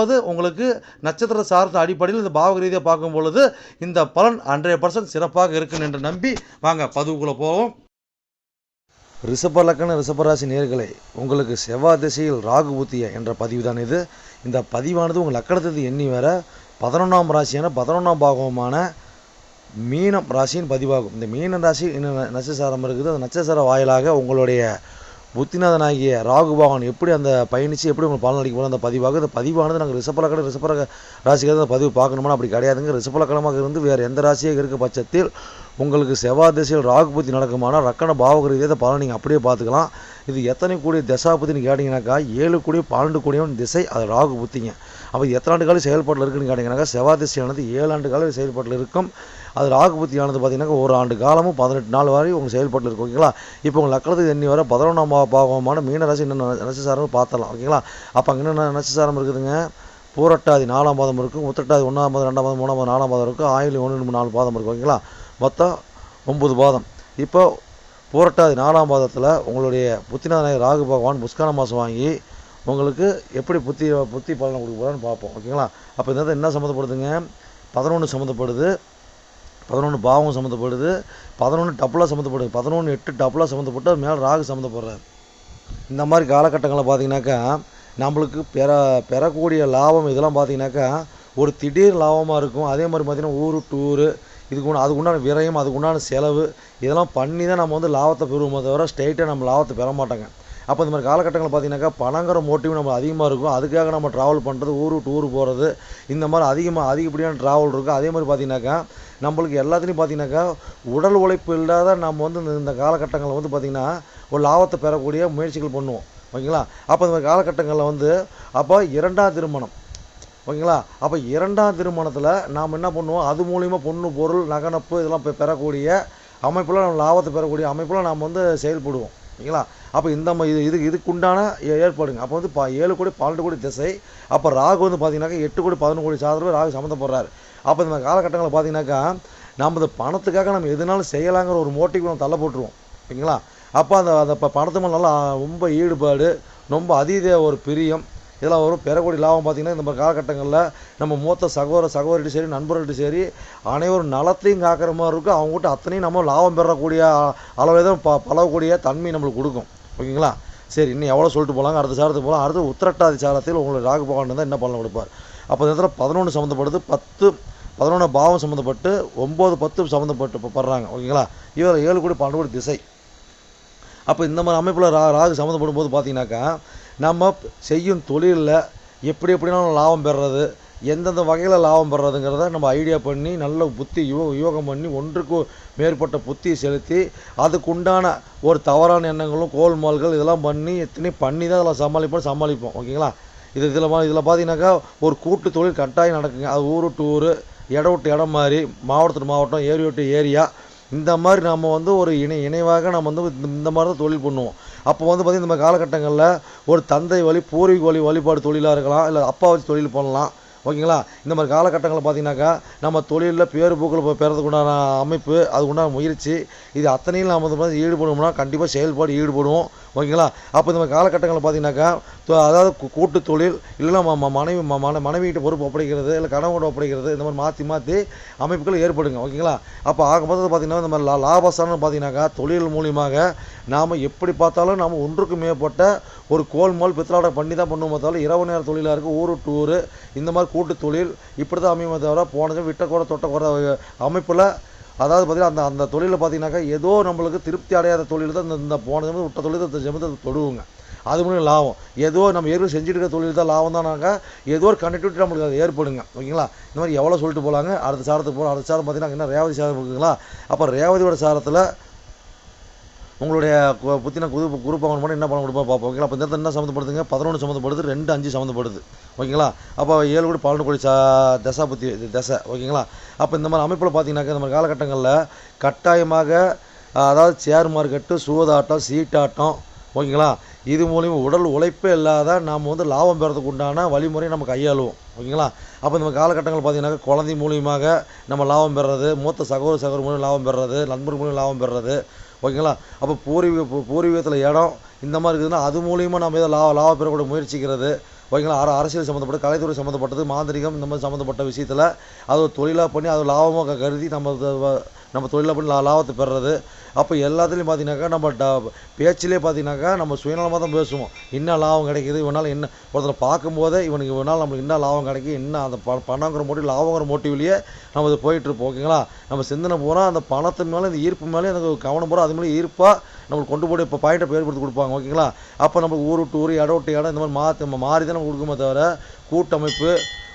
ரெண்டாவது உங்களுக்கு நட்சத்திர சார்ந்த அடிப்படையில் இந்த பாவக ரீதியாக பார்க்கும் பொழுது இந்த பலன் ஹண்ட்ரட் பர்சன்ட் சிறப்பாக இருக்கும் என்று நம்பி வாங்க பதிவுக்குள்ளே போவோம். ரிஷப லக்கண ரிஷபராசி நேர்களை உங்களுக்கு செவ்வாய் திசையில் ராகு புத்திய என்ற பதிவு தான் இது. இந்த பதிவானது உங்கள் லக்கணத்தது எண்ணி வர பதினொன்றாம் ராசியான பதினொன்றாம் பாகமான மீனம் ராசியின் பதிவாகும். இந்த மீனம் ராசி இன்னும் நட்சசாரம் இருக்குது. அந்த நட்சசார வாயிலாக உங்களுடைய புத்திநாதனாகிய ராகு பகவான் எப்படி அந்த பயணித்து எப்படி உங்களுக்கு பலன் அளிக்க போகிற அந்த பதிவாக இந்த பதிவானது நாங்கள் ரிசப்பலக்கடை ரிஷப ராசிக்காக அந்த பதிவு பார்க்கணுமா அப்படி கிடையாதுங்க. ரிசப்பலக்கடமாக இருந்து வேறு எந்த ராசியாக இருக்க பட்சத்தில் உங்களுக்கு செவ்வாய் திசையில் ராகு புத்தி நடக்குமானால் ரக்கண பாவக ரீதியாக பலன் நீங்கள் அப்படியே பார்த்துக்கலாம். இது எத்தனை கூடிய தசா புத்தின்னு கேட்டிங்கனாக்கா ஏழு கூடிய பன்னெண்டு கூடியவன் திசை அது ராகு புத்திங்க. அப்போ எத்தனை ஆண்டு காலம் செயல்பாட்டில் இருக்குன்னு கேட்டிங்கனாக்கா செவ்வாய் திசையானது ஏழு ஆண்டு காலம் செயல்பாட்டில் இருக்கும். அது ராகு புத்தியானது பார்த்தீங்கன்னா ஒரு ஆண்டு காலமும் பதினெட்டு நாள் வரை உங்கள் செயல்பாட்டில் இருக்கும் ஓகேங்களா? இப்போ உங்கள் லக்கணத்துக்கு எண்ணி வர பதினொன்றாம் பா- பாவமான மீனராசி என்ன நட்சசாரம் பார்த்தலாம் ஓகேங்களா? அப்போ அங்கே என்னென்ன நட்சசாரம் இருக்குதுங்க? பூரட்டாதி நாலாம் பாதம் இருக்கும் உத்திரட்டாதி ஒன்றாம் பாதம் ரெண்டாம் பாதம் மூணாம் பாதம் நாலாம் பாதம் இருக்கும் ஆயுள் ஒன்று ரெண்டு நாலு பாதம் இருக்கும் ஓகேங்களா? மொத்தம் ஒம்பது பாதம். இப்போ பூரட்டாதி நாலாம் பாதத்தில் உங்களுடைய புத்திநாதனாய் ராகு பகவான் புஷ்கான மாதம் வாங்கி உங்களுக்கு எப்படி புத்தி புத்தி பலனை கொடுக்க போகிறான்னு பார்ப்போம் ஓகேங்களா? அப்போ இந்த என்ன சம்மந்தப்படுதுங்க? பதினொன்று சம்மந்தப்படுது. பதினொன்று பாவம் சம்மந்தப்படுது பதினொன்று டப்புலாக சம்மந்தப்படுது பதினொன்று எட்டு டப்புலாக சம்மந்தப்பட்டு அது மேலே ராகு சம்மந்தப்படுறாரு. இந்த மாதிரி காலகட்டங்களில் பார்த்தீங்கன்னாக்கா நம்மளுக்கு பெற பெறக்கூடிய லாபம் இதெல்லாம் பார்த்தீங்கன்னாக்கா ஒரு திடீர் லாபமாக இருக்கும். அதே மாதிரி பார்த்திங்கன்னா ஊர் டூரு இதுக்கு உண்டான அதுக்கு உண்டான விரயம் அதுக்கு உண்டான செலவு இதெல்லாம் பண்ணி தான் நம்ம வந்து லாபத்தை பெறுவோமே தவிர ஸ்ட்ரைட்டாக நம்ம லாபத்தை பெற மாட்டாங்க. அப்போ இந்த மாதிரி காலகட்டங்களில் பார்த்தீங்கன்னாக்கா பணங்கிற மோட்டிவ் நம்ம அதிகமாக இருக்கும். அதுக்காக நம்ம ட்ராவல் பண்ணுறது ஊரு டூர் போகிறது இந்த மாதிரி அதிகமாக அதிகப்படியான ட்ராவல் இருக்கும். அதே மாதிரி பார்த்தீங்கன்னாக்கா நம்மளுக்கு எல்லாத்துலேயும் பார்த்தீங்கன்னாக்கா உடல் உழைப்பு இல்லாத நம்ம வந்து இந்த- இந்த காலகட்டங்களில் வந்து பார்த்திங்கன்னா ஒரு லாபத்தை பெறக்கூடிய முயற்சிகள் பண்ணுவோம். ஓகேங்களா? அப்போ இந்த மாதிரி காலகட்டங்களில் வந்து அப்போ இரண்டாம் திருமணம். ஓகேங்களா? அப்போ இரண்டாம் திருமணத்தில் நாம் என்ன பண்ணுவோம்? அது மூலிமா பொண்ணு பொருள் நகனப்பு இதெல்லாம் பெறக்கூடிய அமைப்பில் நம்ம லாபத்தை பெறக்கூடிய அமைப்பில் நாம் வந்து செயல்படுவோம். ஓகேங்களா? அப்போ இந்த இது இது இதுக்குண்டான ஏ- ஏற்பாடுங்க. அப்போ வந்து ப ஏழு கோடி பன்னெண்டு கோடி திசை. அப்போ ராகு வந்து பார்த்தீங்கன்னாக்கா எட்டு கோடி பதினொன்று கோடி சாதனை ராகு சம்மந்தப்படுறாரு. அப்போ இந்த காலகட்டங்களில் பார்த்தீங்கன்னாக்கா நம்ம இந்த பணத்துக்காக நம்ம எதுனாலும் செய்யலாங்கிற ஒரு மோட்டிவ் நம்ம தள்ள போட்டுருவோம். ஓகேங்களா அப்போ அந்த அந்த இப்போ பணத்து மேலே நல்லா ரொம்ப ஈடுபாடு ரொம்ப அதீத ஒரு பிரியம் இதெல்லாம் வரும் பெறக்கூடிய லாபம் பார்த்தீங்கன்னா இந்த மாதிரி காலகட்டங்களில் நம்ம மூத்த சகோதர சகோதரிட்டு சரி நண்பர்கள்ட்டு சரி அனைவரும் நலத்தையும் காக்கிற மாதிரி இருக்கும். அவங்ககிட்ட அத்தனையும் நம்ம லாபம் பெறக்கூடிய அளவில் தான் ப பழகக்கூடிய தன்மை நம்மளுக்கு கொடுக்கும். ஓகேங்களா? சரி இன்னும் எவ்வளோ சொல்லிட்டு போகலாங்க அடுத்த சாரத்துக்கு போகலாம் அடுத்து உத்திரட்டாதி சாரத்தில் உங்களுக்கு ராகு பகவான் தான் என்ன பலன் கொடுப்பார்? அப்போ இந்த இடத்துல பதினொன்று சம்மந்தப்படுது பத்து பதினொன்று பாவம் சம்மந்தப்பட்டு ஒம்பது பத்து சம்மந்தப்பட்டு இப்போ படுறாங்க. ஓகேங்களா? இவர் ஏழு கோடி பன்னெண்டு கோடி திசை. அப்போ இந்த மாதிரி அமைப்பில் ரா ராகு சம்மந்தப்படும் போது பார்த்தீங்கன்னாக்கா நம்ம செய்யும் தொழிலில் எப்படி எப்படினாலும் லாபம் பெறுறது எந்தெந்த வகையில் லாபம் பெறுறதுங்கிறத நம்ம ஐடியா பண்ணி நல்ல புத்தி யோ யோகம் பண்ணி ஒன்றுக்கு மேற்பட்ட புத்தியை செலுத்தி அதுக்குண்டான ஒரு தவறான எண்ணங்களும் கோல்மால்கள் இதெல்லாம் பண்ணி எத்தனையும் பண்ணி தான் அதில் சமாளிப்போம் சமாளிப்போம். ஓகேங்களா? இது இதில் இதில் பார்த்தீங்கன்னாக்கா ஒரு கூட்டு தொழில் கட்டாயம் நடக்குங்க. அது ஊரு டு ஊர் இடம் விட்டு இடம் மாதிரி மாவட்டத்து மாவட்டம் ஏரி விட்டு ஏரியா இந்த மாதிரி நம்ம வந்து ஒரு இணை இணைவாக நம்ம வந்து இந்த- இந்த மாதிரி தான் தொழில் பண்ணுவோம். அப்போ வந்து பார்த்திங்கன்னா இந்த மாதிரி காலகட்டங்களில் ஒரு தந்தை வழி பூர்வீக வழி வழிபாடு தொழிலாக இருக்கலாம் இல்லை அப்பா வச்சு தொழில் பண்ணலாம். ஓகேங்களா? இந்த மாதிரி காலகட்டங்களில் பார்த்தீங்கன்னாக்கா நம்ம தொழிலில் பேரு பூக்கள் பெறதுக்குண்டான உண்டான அமைப்பு அதுக்குண்டான முயற்சி இது அத்தனையும் நாம் வந்து ஈடுபடுவோம்னா கண்டிப்பாக செயல்பாடு ஈடுபடுவோம் ஓகேங்களா? அப்போ இந்த மாதிரி காலகட்டங்களில் பார்த்தீங்கன்னாக்கா அதாவது கூட்டு தொழில் இல்லைன்னா மனைவி ம- மன மனைவிகிட்ட பொறுப்பு ஒப்படைக்கிறது இல்லை கணவனோட ஒப்படைக்கிறது இந்த மாதிரி மாற்றி மாற்றி அமைப்புகள் ஏற்படுங்க ஓகேங்களா? அப்போ ஆக மொத்தத்தில் பார்த்தீங்கன்னா இந்த மாதிரி லா லாபஸ்தானம் பார்த்தீங்கன்னாக்கா தொழில் மூலியமாக நாம் எப்படி பார்த்தாலும் நாம் ஒன்றுக்கு மேற்பட்ட ஒரு கோல் மால் பித்தலாட்டம் பண்ணி தான் பண்ணுவோம் பார்த்தாலும் இரவு நேர தொழிலாக இருக்குது ஊரு டூரு இந்த மாதிரி கூட்டு தொழில் இப்படி தான் அமையுமே தவிர போனது விட்ட தொட்டக்கூட தொட்ட குறை அமைப்பில் அதாவது பார்த்தீங்கன்னா அந்த அந்த தொழிலில் பார்த்தீங்கன்னாக்கா ஏதோ நம்மளுக்கு திருப்தி அடையாத தொழில் தான் இந்த இந்த போன ஜெமத்து விட்ட தொழில் தான் இந்த ஜெமத்தை தொடுவோங்க. அது மூலியம் லாபம். ஏதோ நம்ம ஏற்கனவே செஞ்சுட்டு இருக்க தொழில் தான் லாபம் தானாக்கா ஏதோ ஒரு கனெக்டிவிட்டி நம்மளுக்கு அது ஏற்படுங்க. ஓகேங்களா? இந்த மாதிரி எவ்வளோ சொல்லிட்டு போகலாங்க அடுத்த சாரத்துக்கு போகலாம் அடுத்த சாரம் பார்த்தீங்கன்னா என்ன ரேவதி சாரம் இருக்குங்களா? அப்போ ரேவதியோட சாரத்தில் உங்களுடைய கு- புத்தின குரு குரு பவன் மட்டும் என்ன பண்ண கொடுப்பா பார்ப்போம் ஓகேங்களா? அப்போ இந்த இடத்துல என்ன சம்மந்தப்படுதுங்க? பதினொன்று சம்மந்தப்படுது ரெண்டு அஞ்சு சம்மந்தப்படுது. ஓகேங்களா? அப்போ ஏழு கூட பன்னெண்டு கோடி சா தசா புத்தி தசை. ஓகேங்களா? அப்போ இந்த மாதிரி அமைப்பில் பார்த்தீங்கன்னாக்கா இந்த மாதிரி காலகட்டங்களில் கட்டாயமாக அதாவது சேர் மார்க்கெட்டு சூதாட்டம் சீட்டாட்டம் ஓகேங்களா? இது மூலிமா உடல் உழைப்பே இல்லாத நாம் வந்து லாபம் பெறதுக்கு உண்டான வழிமுறையை நம்ம கையாளுவோம். ஓகேங்களா? அப்போ இந்த காலகட்டங்கள் பார்த்தீங்கன்னாக்கா குழந்தை மூலியமாக நம்ம லாபம் பெறுறது மூத்த சகோதர சகோதர மூலியம் லாபம் பெறுறது நண்பர் மூலியம் லாபம் பெறுறது ஓகேங்களா? அப்போ பூர்வீக பூர்வீகத்தில் இடம் இந்த மாதிரி இருக்குதுன்னா அது மூலியமாக நம்ம இதை லா லாபம் பெறக்கூட முயற்சிக்கிறது. ஓகேங்களா? அரசியல் சம்மந்தப்பட்ட கலைத்துறை சம்மந்தப்பட்டது மாந்திரிகம் இந்த மாதிரி சம்மந்தப்பட்ட விஷயத்தில் அது ஒரு தொழிலாக பண்ணி அது லாபமாக கருதி நம்ம நம்ம தொழிலாக பண்ணி லாபத்தை பெறுறது. அப்போ எல்லாத்துலேயும் பார்த்தீங்கன்னாக்கா நம்ம ட பேச்சிலே பார்த்தீங்கன்னாக்கா நம்ம சுயநலமாக தான் பேசுவோம். என்ன லாபம் கிடைக்குது? இவனால் என்ன ஒருத்தரை பார்க்கும்போதே இவனுக்கு இவனால் நம்மளுக்கு என்ன லாபம் கிடைக்கும் என்ன அந்த ப பணங்கிற மோட்டிவ் லாபங்கிற மோட்டிவ்லேயே நம்ம இது போயிட்டுருப்போம் ஓகேங்களா? நம்ம சிந்தனை பூரா அந்த பணத்தின் மேலே இந்த ஈர்ப்பு மேலே எனக்கு கவனம் பூரா அது மேலே ஈர்ப்பாக நம்மளுக்கு கொண்டு போய் இப்போ பாயிண்ட்டை ஏற்படுத்தி கொடுப்பாங்க ஓகேங்களா? அப்போ நம்மளுக்கு ஊர் விட்டு ஊர் இடம் விட்டு இடம் இந்த மாதிரி மாற்றி நம்ம மாறி தான் நம்ம கொடுக்குமே தவிர கூட்டமைப்பு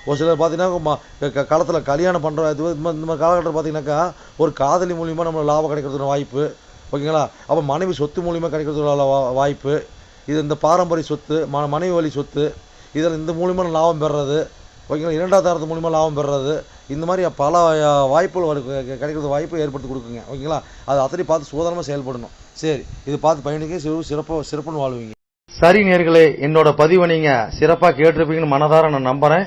ஒரு சிலர் பார்த்தீங்கன்னா களத்தில் கல்யாணம் பண்ணுற இது இந்த மாதிரி- காலகட்டத்தில் பார்த்தீங்கன்னாக்கா ஒரு காதலி மூலியமாக நம்மளுக்கு லாபம் கிடைக்கிறதுக்கு வாய்ப்பு. ஓகேங்களா? அப்போ மனைவி சொத்து மூலியமாக கிடைக்கிறதுக்கு வாய்ப்பு. இது இந்த பாரம்பரிய சொத்து ம மனைவி வழி சொத்து. இதில் இந்த மூலியமாக லாபம் பெறுறது. ஓகேங்களா? இரண்டாவது தரத்து மூலியமாக லாபம் பெறுறது. இந்த மாதிரி பல வாய்ப்புகள் கிடைக்கிறது வாய்ப்பு ஏற்படுத்தி கொடுக்குங்க. ஓகேங்களா? அது அத்தனை பார்த்து சூதானமாக செயல்படணும். சரி இது பார்த்து பயணிக்க சிறு சிறப்பு சிறப்புன்னு வாழ்வீங்க. சரி நேர்களே என்னோட பதிவை நீங்கள் சிறப்பாக கேட்டிருப்பீங்கன்னு மனதார நான் நம்புகிறேன்